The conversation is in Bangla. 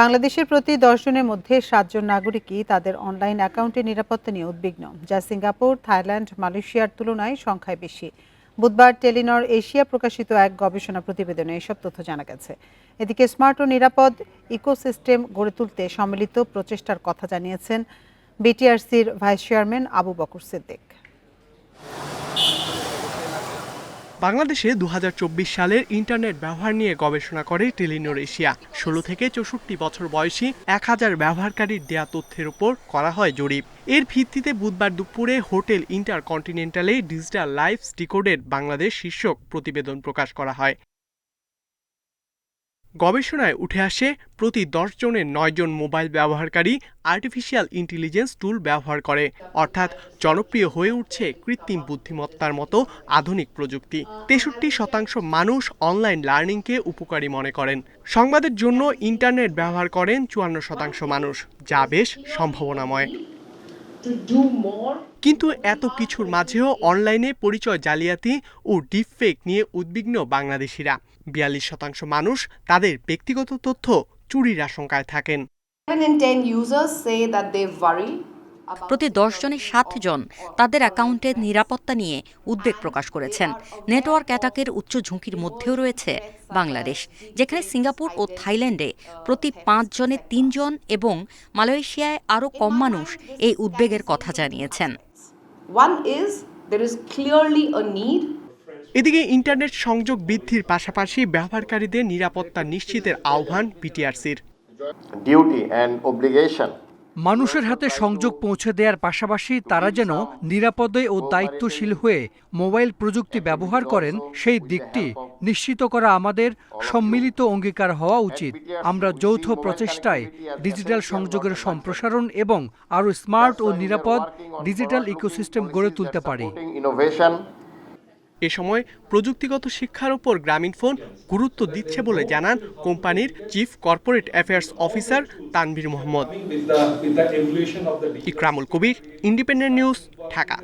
বাংলাদেশের প্রতি দশজনের মধ্যে সাতজন নাগরিকই তাদের অনলাইন অ্যাকাউন্টের নিরাপত্তা নিয়ে উদ্বিগ্ন, যা সিঙ্গাপুর, থাইল্যান্ড, মালয়েশিয়ার তুলনায় সংখ্যায় বেশি। বুধবার টেলিনর এশিয়া প্রকাশিত এক গবেষণা প্রতিবেদনে এসব তথ্য জানা গেছে। এদিকে স্মার্ট ও নিরাপদ ইকোসিস্টেম গড়ে তুলতে সম্মিলিত প্রচেষ্টার কথা জানিয়েছেন বিটিআরসির ভাইস চেয়ারম্যান আবু বকর সিদ্দিক। বাংলাদেশে দু হাজার চব্বিশ সালের ইন্টারনেট ব্যবহার নিয়ে গবেষণা করে টেলিনোর এশিয়া ষোলো থেকে চৌষট্টি বছর বয়সী এক হাজার ব্যবহারকারীর দেয়া তথ্যের উপর করা হয় জরিপ। এর ভিত্তিতে বুধবার দুপুরে হোটেল ইন্টারকন্টিনেন্টালে ডিজিটাল লাইফ ডিকোডের বাংলাদেশ শীর্ষক প্রতিবেদন প্রকাশ করা হয়। গবেষণায় উঠে আসে, প্রতি দশ জনের নয় জন মোবাইল ব্যবহারকারী আর্টিফিশিয়াল ইন্টেলিজেন্স টুল ব্যবহার করে। অর্থাৎ জনপ্রিয় হয়ে উঠছে কৃত্রিম বুদ্ধিমত্তার মতো আধুনিক প্রযুক্তি। তেষট্টি শতাংশ মানুষ অনলাইন লার্নিংকে উপকারী মনে করেন। সংবাদের জন্য ইন্টারনেট ব্যবহার করেন চুয়ান্ন শতাংশ মানুষ, যা বেশ সম্ভাবনাময়। কিন্তু এত কিছুর মাঝেও অনলাইনে পরিচয় জালিয়াতি ও ডিপফেক নিয়ে উদ্বিগ্ন বাংলাদেশিরা। বিয়াল্লিশ শতাংশ মানুষ তাদের ব্যক্তিগত তথ্য চুরির আশঙ্কায় থাকেন। প্রতি দশ জনের সাত জন তাদের অ্যাকাউন্টের নিরাপত্তা নিয়ে উদ্বেগ প্রকাশ করেছেন। নেটওয়ার্ক অ্যাটাকের উচ্চ ঝুঁকির মধ্যেও রয়েছে বাংলাদেশ যেখানে সিঙ্গাপুর ও থাইল্যান্ডে প্রতি পাঁচ জনে তিনজন এবং মালয়েশিয়ায় আরও কম মানুষ এই উদ্বেগের কথা জানিয়েছেন। এদিকে ইন্টারনেট সংযোগ বৃদ্ধির পাশাপাশি ব্যবহারকারীদের নিরাপত্তা নিশ্চিতের আহ্বান পিটিআরসির। Duty and obligation মানুষের হাতে সংযোগ পৌঁছে দেওয়ার পাশাপাশি তারা যেন নিরাপদে ও দায়িত্বশীল হয়ে মোবাইল প্রযুক্তি ব্যবহার করেন, সেই দিকটি নিশ্চিত করা আমাদের সম্মিলিত অঙ্গীকার হওয়া উচিত। আমরা যৌথ প্রচেষ্টায় ডিজিটাল সংযোগের সম্প্রসারণ এবং আরও স্মার্ট ও নিরাপদ ডিজিটাল ইকোসিস্টেম গড়ে তুলতে পারি। এ সময় প্রযুক্তিগত শিক্ষার উপর গ্রামীণফোন গুরুত্ব দিচ্ছে বলে জানান কোম্পানির chief corporate affairs officer Tanvir Mohammad. Ikramul Kabir Independent News Dhaka.